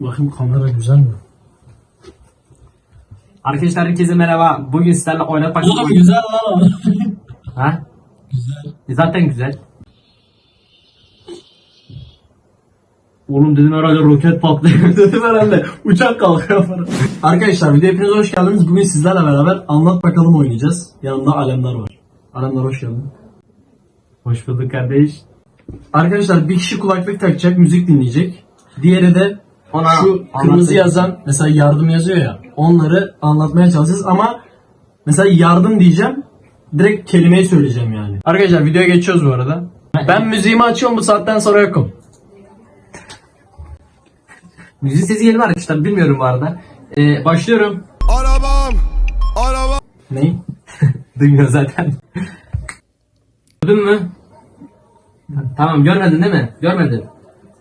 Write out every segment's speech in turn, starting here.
Bakayım kamera güzel mi? Arkadaşlar herkese merhaba. Bugün sizlerle oynatmak Oğlum güzel lan o. Ha? güzel. E Zaten güzel. Oğlum dedim herhalde roket patlıyor. Dedim herhalde uçak kalkıyor falan. Arkadaşlar video hepiniz hoş geldiniz. Bugün sizlerle beraber anlat bakalım oynayacağız. Yanımda Alemdar var. Alemdar hoş geldin. Hoş bulduk kardeş. Arkadaşlar bir kişi kulaklık takacak, müzik dinleyecek. Diğeri de Ona şu kırmızı yazan mesela yardım yazıyor ya. Onları anlatmaya çalışacağız ama mesela yardım diyeceğim. Direkt kelimeyi söyleyeceğim yani. Arkadaşlar videoya geçiyoruz bu arada. Ben müziğimi açıyorum bu saatten sonra yokum. Müzik sesi geliyor arkadaşlar bilmiyorum bu arada. Ee, başlıyorum. Arabam, arabam. Ne? Duymuyor zaten. Gördün mü? Tamam görmedin değil mi? Görmedin.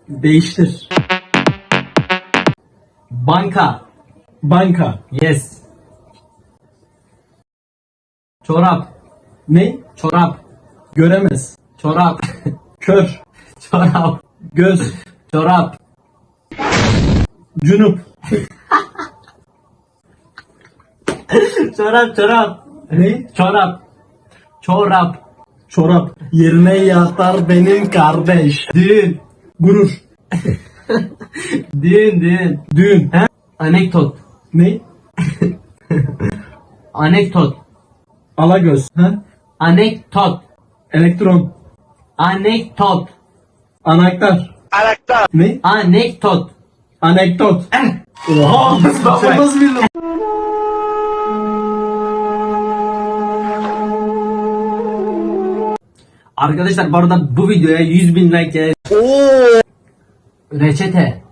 Değiştir. Banka. Banka. Yes. Çorap. Ne? Çorap. Göremez. Çorap. Kör. Çorap. Göz. Çorap. Cunup. Çorap çorap. Ne? Çorap. Çorap. Çorap. Yerine yatar benim kardeş. Düğün. Gurur. Düğün düğün. Düğün. He? Anekdot. Ne? Anekdot. Alagöz. Ha? Anekdot. Elektron. Anekdot. Anahtar. Anahtar. Ne? Anekdot. Anekdot. Eh. Oha! Sen nasıl bildin? Arkadaşlar bu arada bu videoya 100 bin like gel. Reçete.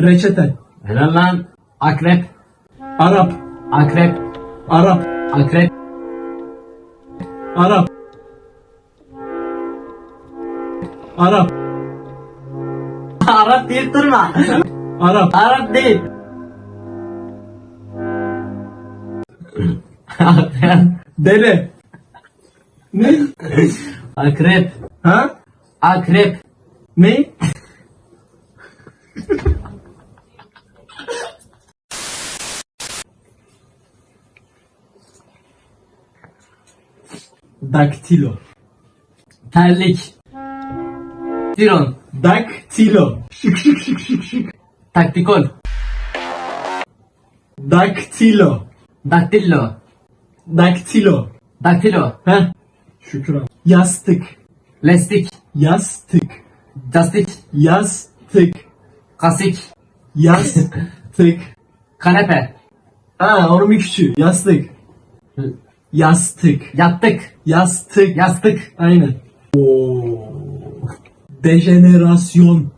Reçete. Helal lan. Akrep. Arap. Akrep. Arap. Akrep. Arap. Arap. Arap deyip durma. Arap. Arap değil. Deli. Ne? Akrep. Ha? Akrep. Ne? Daktilo. Terlik. Tiron. Daktilo. Şık şık şık şık şık. Taktikol. Daktilo. Daktillo. Daktilo. Daktilo. Heh. Şükür abi. Yastık. Lestik. Yastık. Jastik. Yastık. Kasik. Yastık. Kanepe. Ha onun bir küçüğü. Yastık. Yastık. Yattık. Yastık. Yastık. Aynen. Oo. Dejenerasyon.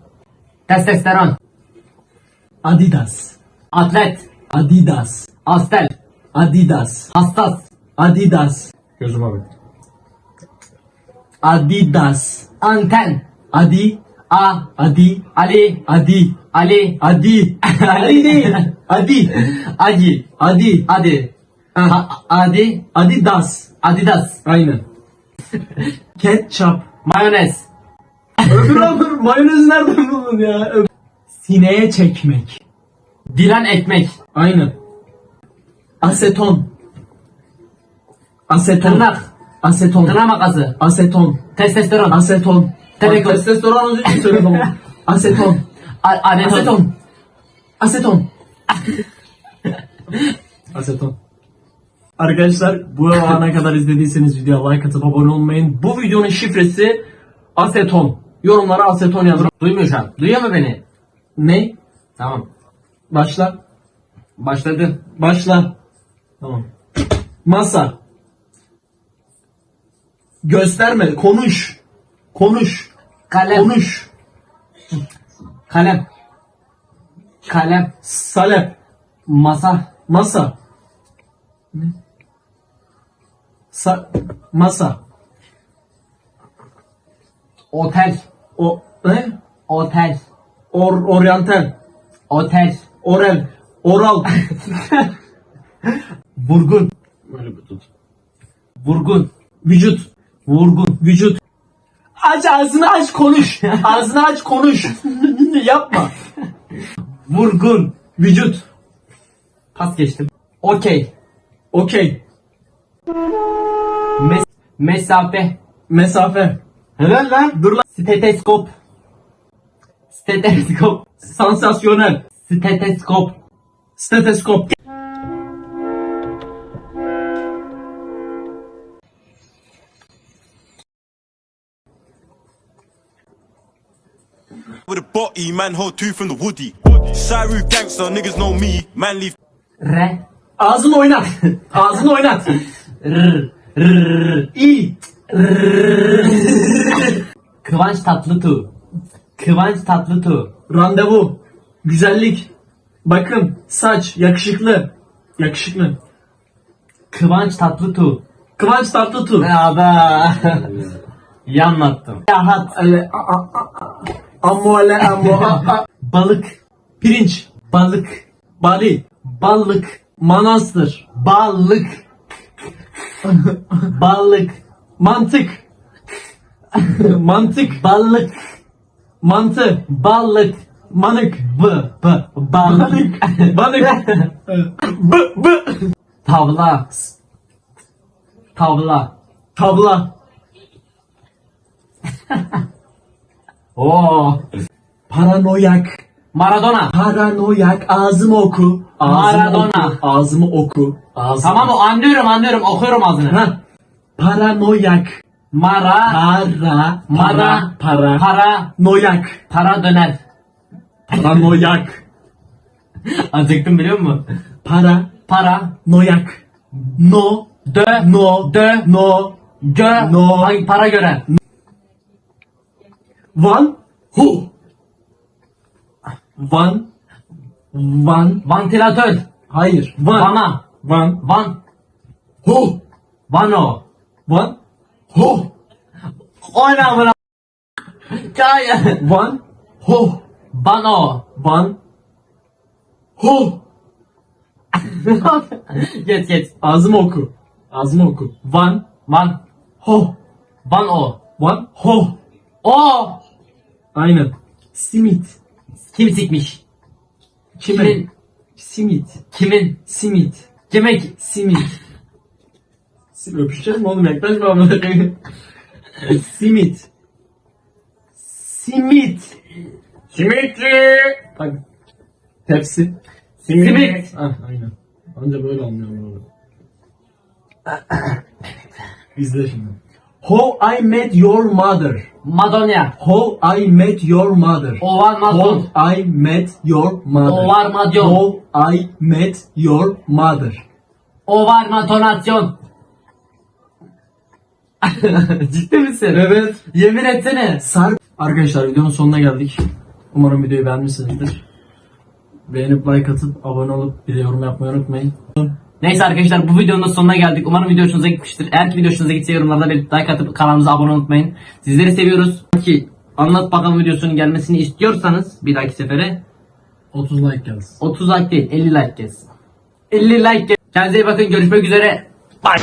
Testosteron. Adidas. Atlet. Adidas. Astel. Adidas. Hassas. Adidas. Gözüm abi. Adidas. Anten. Adi. A. Adi. Ali. Adi. Ali. Adi. Ali değil. Adi. Agi. Adi. Adi. Ha. Ha, adi. Adidas. Adidas. Aynen. Ketçap. Mayonez. Öbür öbür mayonez nereden buldun ya? Sineye çekmek. Dilan ekmek. Aynen. Aseton. Aseton. Tırnak. Aseton. Tırnak makası. Aseton. Testosteron. Aseton. Telekom. Testosteron önce söyledim. Aseton. Aseton. Aseton. Aseton. Arkadaşlar bu ana kadar izlediyseniz videoya like atıp abone olmayın. Bu videonun şifresi aseton. Yorumlara aseton yazın. Duymuyor şu an. Duyuyor mu beni? Ne? Tamam. Başla. Başladın. Başla. Tamam. Masa. Gösterme. Konuş. Konuş. Kalem. Konuş. Kalem. Kalem. Salep. Masa. Masa. Sa masa. Otel. O ne? Otel. Or oryantal. Otel. Orel. Oral. Vurgun. Böyle bir tut. Vurgun. Vücut. Vurgun. Vücut. Aç ağzını aç konuş. ağzını aç konuş. Yapma. Vurgun. Vücut. Pas geçtim. Okey. Okey. Mes mesafe. Mesafe. Helal lan. Dur lan. Steteskop. Steteskop. Sansasyonel. Steteskop. Steteskop. With a body, man, hold two from the woody. Saru gangster, niggas know me. Man, leave Re. Ağzını oynat. Ağzını oynat. R. R. İyi. Kıvanç Tatlıtuğ. Kıvanç Tatlıtuğ. Randevu. Güzellik. Bakım. Saç. Yakışıklı. Yakışıklı. Kıvanç Tatlıtuğ. Kıvanç Tatlıtuğ. Ada. İyi anlattım. Rahat. Ale, a, a, a, a. Ammuale ammu a, a. Balık. Pirinç. Balık. Bali. Balık. Manastır. Balık. Balık. Mantık. Mantık. Balık. Mantı. Balık. Manık. B. B. Balık. Balık. B. B. Tavla. Tavla. Tabla. Oo. Paranoyak. Maradona. Paranoyak. Ağzımı oku. Ağzımı Maradona. Oku. Ağzımı oku. Ağzımı Tamam o anlıyorum anlıyorum okuyorum ağzını. Ha. Paranoyak. Mara. Para. Mara. Para. Para. Noyak. Para döner. Paranoyak. Acıktım biliyor musun? Para. Para. Noyak. No. Dö. No. Dö. No. Gö. No. Ay, para gören. Van. Hu. Van. Van. Vantilatör. Hayır. Van. Vana. Van. Van. Hu. Vano. Van. Hu. Oyna buna. Çay. Van. Hu. Vano. Van. Hu. geç geç. Ağzımı oku. Ağzımı oku. Van. Van. Ho. Vano. Van. Ho. O. Aynen. Simit. Kim sikmiş? Kimin? Kimin? Simit. Kimin? Simit. Yemek. Simit. Sim öpüşeceğiz mi oğlum? Yaklaşma koyayım. Simit. Simit. Simitçi. Bak. Tepsi. Simit. Ah, aynen. Anca böyle anlıyorum onu. İzle şimdi. How I Met Your Mother. Madonya. How I Met Your Mother. Ovar madon. How I Met Your Mother. Ovar madyon. How I Met Your Mother. Ovar matonasyon. Ciddi misin? Evet. Yemin etsene. Sarp. Arkadaşlar videonun sonuna geldik. Umarım videoyu beğenmişsinizdir. Beğenip like atıp abone olup bir de yorum yapmayı unutmayın. Neyse arkadaşlar bu videonun da sonuna geldik. Umarım video hoşunuza gitmiştir. Eğer ki video hoşunuza gitse yorumlarda belirtip like atıp kanalımıza abone unutmayın. Sizleri seviyoruz. Ki anlat bakalım videosunun gelmesini istiyorsanız bir dahaki sefere 30 like gelsin. 30 like değil 50 like gelsin. 50 like gelsin. Kendinize iyi bakın görüşmek üzere. Bye.